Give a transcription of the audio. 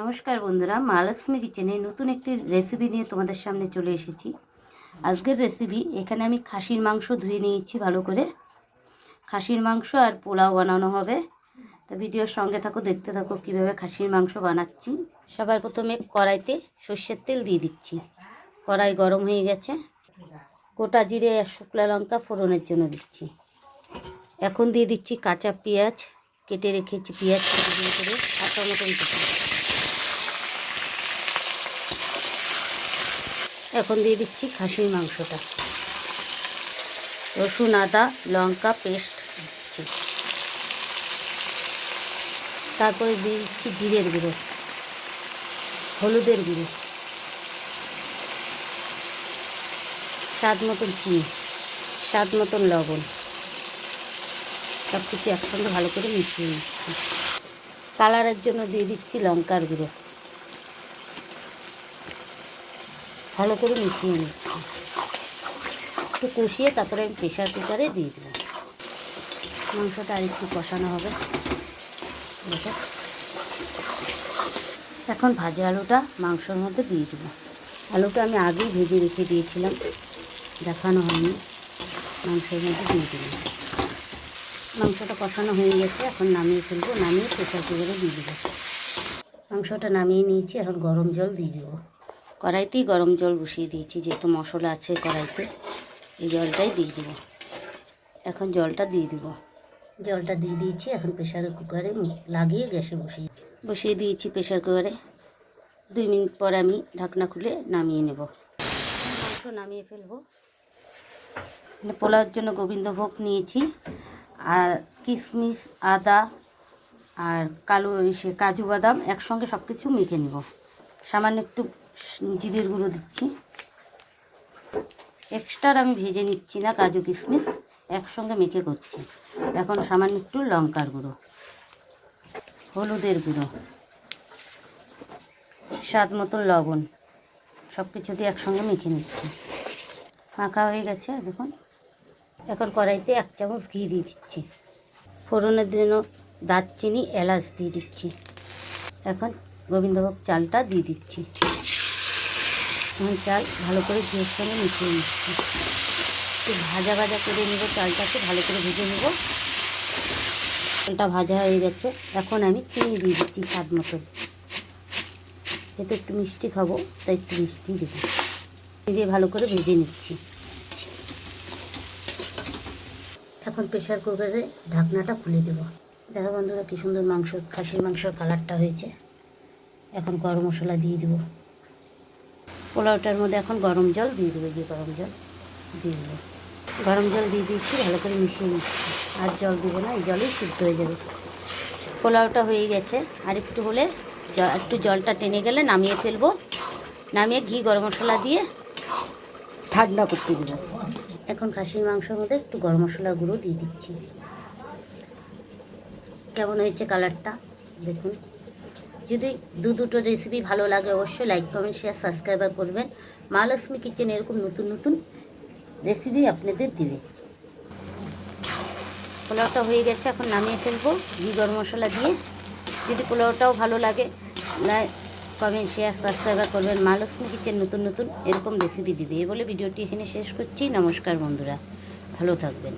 নমস্কার বন্ধুরা মহালক্ষ্মী কিচেনে নতুন একটি রেসিপি নিয়ে তোমাদের সামনে চলে এসেছি। আজকের রেসিপি এখানে আমি খাসির মাংস ধুয়ে নিয়েছি ভালো করে। খাসির মাংস আর পোলাও বানানো হবে। তো ভিডিওর সঙ্গে থাকো, দেখতে থাকো কীভাবে খাসির মাংস বানাচ্ছি। সবার প্রথমে কড়াইতে সর্ষের তেল দিয়ে দিচ্ছি। কড়াই গরম হয়ে গেছে। গোটা জিরে আর শুকনো লঙ্কা ফোড়নের জন্য দিচ্ছি। এখন দিয়ে দিচ্ছি কাঁচা পেঁয়াজ, কেটে রেখেছি পেঁয়াজ করে আর টমেটো কুচি এখন দিয়ে দিচ্ছি খাসির মাংসটা। রসুন, আদা, লঙ্কা পেস্ট দিচ্ছি। তারপরে দিয়ে দিচ্ছি জিরের গুঁড়ো, হলুদের গুঁড়ো, স্বাদ মতন চিনি, স্বাদ মতন লবণ। সব কিছু একসঙ্গে ভালো করে মিশিয়ে নিচ্ছি। কালারের জন্য দিয়ে দিচ্ছি লঙ্কার গুঁড়ো। ভালো করে মিশিয়ে নিচ্ছি। একটু কষিয়ে তারপরে আমি প্রেশার কুকারে দিয়ে দেবো। মাংসটা আর একটু কষানো হবে। দেখো। এখন ভাজা আলুটা মাংসর মধ্যে দিয়ে দেবো। আলুটা আমি আগেই ভেজে রেখে দিয়েছিলাম। দেখানো হয়নি। মাংসের মধ্যে দিয়ে দিলাম মাংসটা কষানো হয়ে গেছে। এখন নামিয়ে ফেলব। নামিয়ে প্রেশার কুকারে দিয়ে দেবো। মাংসটা নামিয়ে নিয়েছি। এখন গরম জল দিয়ে দেবো। কড়াইতেই গরম জল বসিয়ে দিয়েছি, যেহেতু মশলা আছে কড়াইতে, এই জলটাই দিয়ে দেবো। এখন জলটা দিয়ে দেবো। জলটা দিয়ে দিয়েছি, এখন প্রেশার কুকারে লাগিয়ে গ্যাসে বসিয়ে বসিয়ে দিয়েছি প্রেশার কুকারে। দুই মিনিট পর আমি ঢাকনা খুলে নামিয়ে নেব। মাংস নামিয়ে ফেলব। পোলাওর জন্য গোবিন্দভোগ নিয়েছি, আর কিশমিশ, আদা, আর কালো সে কাজু বাদাম একসঙ্গে সব কিছু মেখে নেব। সামান্য একটু জিরের গুঁড়ো দিচ্ছি। এক্সট্রা আমি ভেজে নিচ্ছি না, কাজু কিশমিশ। একসঙ্গে মেখে করছি। এখন সামান্য একটু লঙ্কার গুঁড়ো, হলুদের গুঁড়ো, স্বাদ মতন লবণ সব কিছু দিয়ে একসঙ্গে মেখে নিচ্ছি। মাখা হয়ে গেছে, দেখুন। এখন কড়াইতে এক চামচ ঘি দিয়ে দিচ্ছি। ফোড়নের জন্য দারচিনি, এলাচ দিয়ে দিচ্ছি। এখন গোবিন্দভোগ চালটা দিয়ে দিচ্ছি। এখন চাল ভালো করে ঘিয়ের সঙ্গে মিশিয়ে নিচ্ছি। একটু ভাজা ভাজা করে নেব চালটাকে, ভালো করে ভেজে নেব। চালটা ভাজা হয়ে গেছে। এখন আমি চিনি দিয়ে দিচ্ছি স্বাদ মতো। এতে একটু মিষ্টি খাব, তাই একটু মিষ্টি দেবো। দিয়ে ভালো করে ভেজে নিচ্ছি। এখন প্রেশার কুকারে ঢাকনাটা খুলে দেবো। দেখো বন্ধুরা কী সুন্দর মাংস, খাসির মাংসর কালারটা হয়েছে। এখন গরম মশলা দিয়ে দেবো। পোলাওটার মধ্যে এখন গরম জল দিয়ে দেবো, যে গরম জল দিয়ে দেবো। গরম জল দিয়ে দিচ্ছি, ভালো করে মিশিয়ে নিচ্ছি। আর জল দেবো না, এই জলেই শুদ্ধ হয়ে যাবে। পোলাওটা হয়ে গেছে। আর একটু হলে একটু জলটা টেনে গেলে নামিয়ে ফেলব। নামিয়ে ঘি, গরম মশলা দিয়ে ঠান্ডা করতে দেবো। এখন খাসির মাংসের মধ্যে একটু গরম মশলা গুঁড়ো দিয়ে দিচ্ছি। কেমন হয়েছে কালারটা? দেখুন। যদি দু দুটো রেসিপি ভালো লাগে অবশ্যই লাইক কমেন্ট শেয়ার সাবস্ক্রাইবার করবেন। মা লক্ষ্মী কিচেন এরকম নতুন নতুন রেসিপি আপনাদের দিবে। পোলাওটা হয়ে গেছে, এখন নামিয়ে ফেলব। ঘি, গরম মশলা দিয়ে। যদি পোলাওটাও ভালো লাগে লাইক কমেন্ট শেয়ার সাবস্ক্রাইবার করবেন। মা লক্ষ্মী কিচেন নতুন নতুন এরকম রেসিপি দিবে। এই বলে ভিডিওটি এখানে শেষ করছি। নমস্কার বন্ধুরা। ভালো থাকবেন।